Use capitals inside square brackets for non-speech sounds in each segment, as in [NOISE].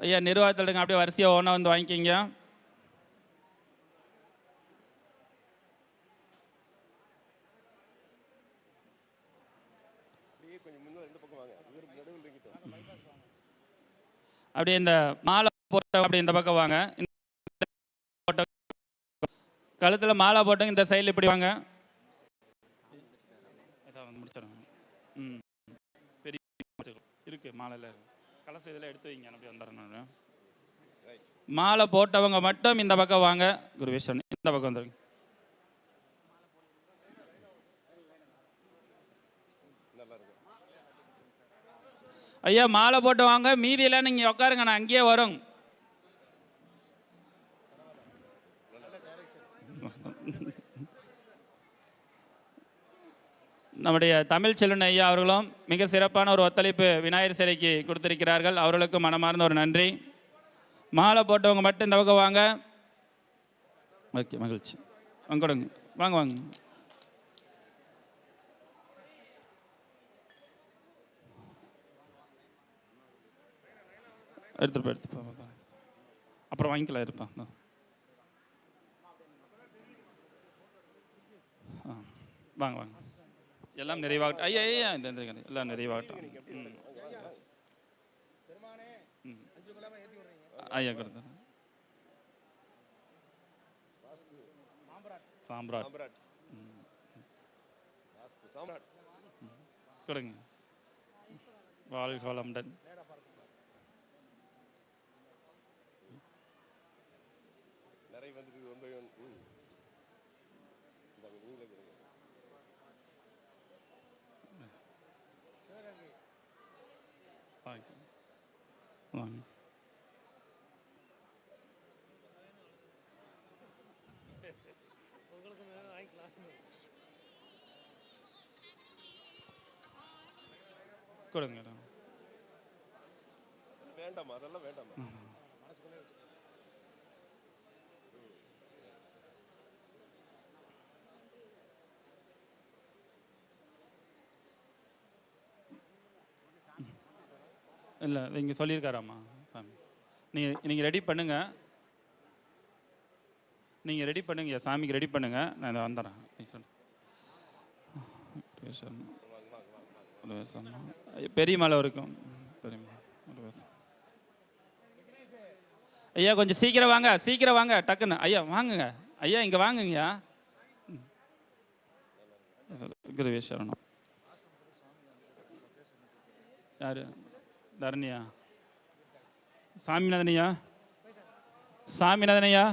ஐயா நிர்வாகத்தில் இருங்க அப்படியே வரிசையாக ஒன்றா வந்து வாங்கிக்கிங்க. அப்படியே இந்த மாலை போட்ட அப்படி இந்த பக்கம் வாங்க. கழுத்தில் கழுத்துல மாலை போட்டவங்க இந்த சைடில் இப்படி வாங்க. முடிச்சிடும் ம். பெரிய இருக்கு மாலையில் இருக்கு. கலச இதில் எடுத்து வைங்க அப்படி வந்துடுறேன் நான். மாலை போட்டவங்க மட்டும் இந்த பக்கம் வாங்க. குருவேஷன் இந்த பக்கம் வந்துருங்க. ஐயா மாலை போட்டு வாங்க. மீதியெல்லாம் நீங்கள் உட்காருங்க நான் அங்கேயே வரும். நம்முடைய தமிழ் செல்வன் ஐயா அவர்களும் மிக சிறப்பான ஒரு ஒத்துழைப்பு விநாயகர் சிலைக்கு கொடுத்திருக்கிறார்கள். அவர்களுக்கு மனமார்ந்த ஒரு நன்றி. மாலை போட்டவங்க மட்டும் இந்த பக்கம் வாங்க. ஓகே மகிழ்ச்சி. வாங்க கொடுங்க. வாங்க வாங்க. எடுத்துட்டு போய் அப்புறம் வாங்கிக்கலாம் இருப்பான் ஆ, வாங்க வாங்க. எல்லாம் நிறைவாகட்டும். ஐயா ஐயா இந்த எல்லாம் நிறைவாகட்டும். ஐயா கொடுத்தேன் சாம்ராட். கொடுங்க. வாழ்கோலம்டன் வளமுடன் நிறைய வந்துட்டு ஒன் பை ஒன் ம் இந்தாங்க, நீங்களே கொடுங்க வாங்க வாங்க கொடுங்க வேண்டாமா இல்லை இங்கே சொல்லியிருக்காராம்மா சாமி. நீங்கள் நீங்கள் ரெடி பண்ணுங்கள் நீங்கள் ரெடி பண்ணுங்க சாமிக்கு ரெடி பண்ணுங்கள் நான் இதை வந்துடுறேன். நீ சொல்லு. பெரிய மலை இருக்கும் பெரிய ஐயா கொஞ்சம் சீக்கிரம் வாங்க சீக்கிரம் வாங்க டக்குன்னு. ஐயா வாங்குங்க. ஐயா இங்கே வாங்குங்கய்யா ம். குருவேஸ்வரனம் யாரு? தரணியா? சாமிநாதனையா? சாமிநாதனையா?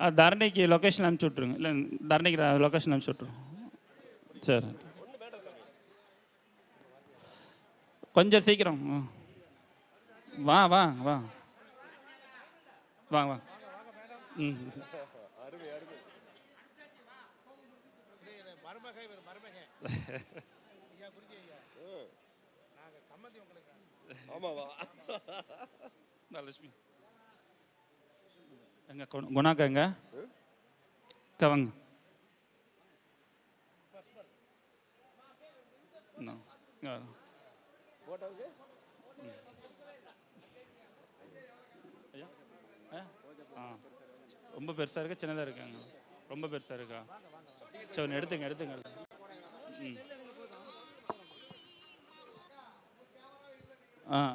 அது தரணிக்கு லொக்கேஷன் அனுப்பிச்சி விட்ருங்க இல்லை தரணிக்கு லொக்கேஷன் அனுப்பிச்சி விட்ருங்க சரி. கொஞ்சம் சீக்கிரம். ஆ. வா வா வா. வாங்க வாங்க ம். நாங்கள் சம்மதி ம். ஆமாவா? [LAUGHS] லட்சுமி. எங்க குண- குணாக்கா எங்க? கவங்க ரொம்ப பெருசாக இருக்கா? சின்னதாக இருக்காங்க ரொம்ப பெருசாக இருக்கா? சரி எடுத்துங்க எடுத்துங்க. ம். 嗯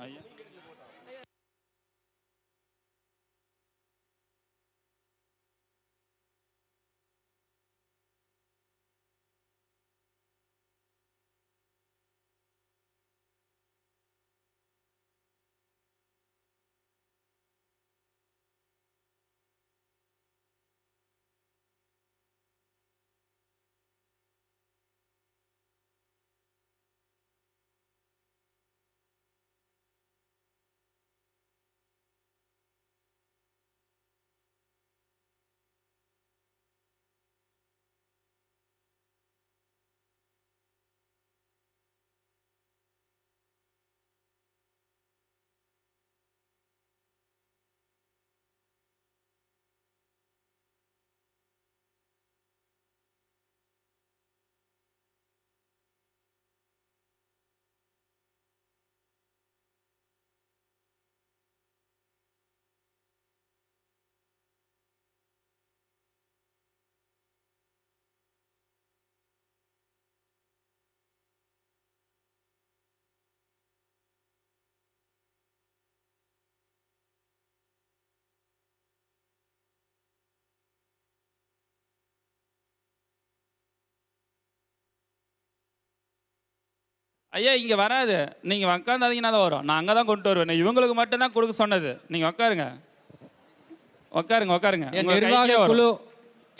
ஐயா இங்கே வராது. நீங்கள் உக்காந்தாதீங்கன்னா தான் வரும். நான் அங்கே தான் கொண்டு வருவேன் இவங்களுக்கு மட்டும்தான் கொடுக்க சொன்னது. நீங்கள் உட்காருங்க உட்காருங்க உட்காருங்க நிர்வாக. குழு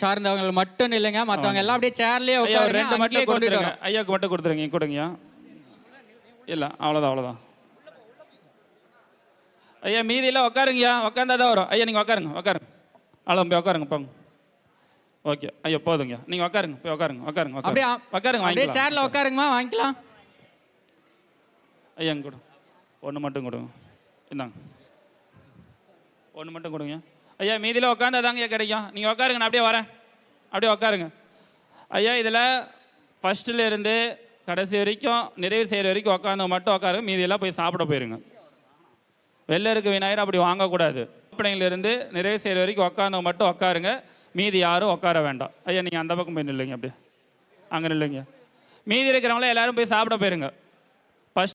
சார்ந்தவங்க மட்டும் இல்லைங்க. மத்தவங்க எல்லாம் அப்படியே சேர்லயே உட்காருங்க ரெண்டு மட்டும் கொடுத்துருங்க. ஐயாவுக்கு மட்டும் கொடுத்துருங்க. கொடுங்கய்யா இல்லை அவ்வளோதான் அவ்வளோதான் ஐயா மீதியெல்லாம் உட்காருங்கய்யா உட்காந்தா தான் வரும். ஐயா நீங்கள் உட்காருங்க உட்காருங்க அவ்வளோ போய் உட்காருங்க போங்க. ஓகே. ஐயா போதுங்க. நீங்கள் உட்காருங்க போய் உட்காருங்க உட்காருங்க அப்படியே உட்காருங்க உட்காருங்க வாங்கிக்கலாம். சேர்ல உட்காருங்கம்மா வாங்கிக்கலாம். ஐயாங்க கொடுங்க. கொடு ஒன்று மட்டும் கொடுங்க. இந்தாங்க. ஒன்று மட்டும் கொடுங்க. ஐயா மீதியில் உட்காந்து அதாங்க ஐயா கிடைக்கும். நீங்கள் உட்காருங்க நான் அப்படியே வரேன். அப்படியே உட்காருங்க. ஐயா இதில் ஃபஸ்ட்டில் இருந்து கடைசி வரைக்கும் நிறைவு செய்கிற வரைக்கும் உட்காந்து மட்டும் உட்காருங்க. மீதியெல்லாம் போய் சாப்பிட போயிருங்க. வெளில இருக்க விநாயகர் அப்படி வாங்கக்கூடாது. இருந்து நிறைவு செய்கிற வரைக்கும் உட்காந்து மட்டும் உட்காருங்க. மீதி யாரும் உட்கார வேண்டாம். ஐயா நீங்கள் அந்த பக்கம் போய் நில்லுங்க அப்படியே. அங்கே நில்லுங்க. மீதி இருக்கிறவங்கள எல்லாரும் போய் சாப்பிட போயிருங்க.